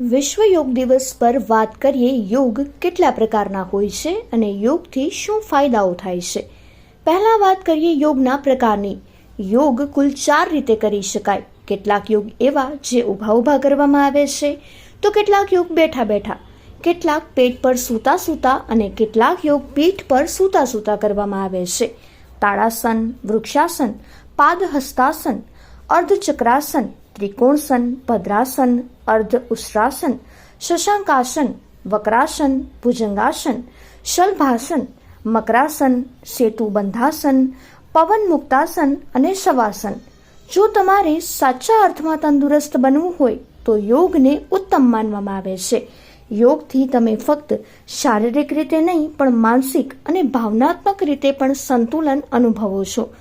વિશ્વ યોગ દિવસ પર વાત કરીએ યોગ કેટલા પ્રકારના હોય છે અને યોગથી શું ફાયદાઓ થાય છે. પહેલા વાત કરીએ યોગના પ્રકારની. યોગ કુલ ચાર રીતે કરી શકાય. કેટલાક યોગ એવા જે ઊભા ઊભા કરવામાં આવે છે. તો કેટલાક યોગ બેઠા બેઠા. કેટલાક પેટ પર સૂતા સૂતા અને કેટલાક યોગ પીઠ પર સૂતા સૂતા કરવામાં આવે છે. તાળાસન, વૃક્ષાસન, પાદહસ્તાસન, અર્ધચક્રાસન ત્રિકોણસન ભદ્રાસન અર્ધ ઉષ્ટ્રાસન શશાંકાસન, વક્રાસન, ભુજંગાસન, શલભાસન, મકરાસન સેતુ બંધાસન પવન મુક્તાસન અને શવાસન. જો તમારે સાચા અર્થમાં તંદુરસ્ત બનવું હોય, તો યોગને ઉત્તમ માનવામાં આવે છે. યોગથી તમે ફક્ત શારીરિક રીતે નહીં, પણ માનસિક અને ભાવનાત્મક રીતે પણ સંતુલન અનુભવો છો.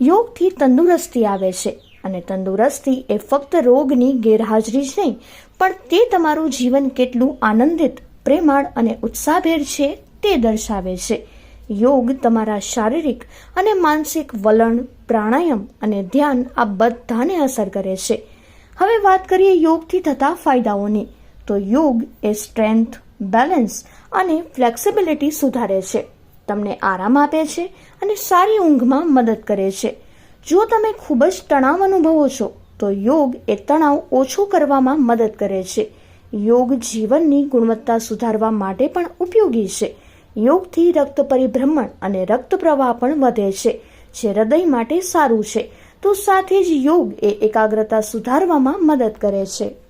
યોગથી તંદુરસ્તી આવે છે. અને તંદુરસ્તી એ ફક્ત રોગની ગેરહાજરી જ નહીં, પણ તે તમારું જીવન કેટલું આનંદિત, પ્રેમાળ અને ઉત્સાહભેર છે તે દર્શાવે છે. યોગ તમારા શારીરિક અને માનસિક વલણ, પ્રાણાયામ અને ધ્યાન આ બધાને અસર કરે છે. હવે વાત કરીએ યોગથી થતા ફાયદાઓની. તો યોગ એ સ્ટ્રેન્થ, બેલેન્સ અને ફ્લેક્સિબિલિટી સુધારે છે. તમને આરામ આપે છે અને સારી ઊંઘમાં મદદ કરે છે. જો તમે ખૂબ જ તણાવ અનુભવો છો, તો યોગ એ તણાવ ઓછો કરવામાં મદદ કરે છે. યોગ જીવનની ગુણવત્તા સુધારવા માટે પણ ઉપયોગી છે. યોગથી રક્ત પરિભ્રમણ અને રક્ત પ્રવાહ પણ વધે છે, જે હૃદય માટે સારું છે. તો સાથે જ યોગ એ એકાગ્રતા સુધારવામાં મદદ કરે છે.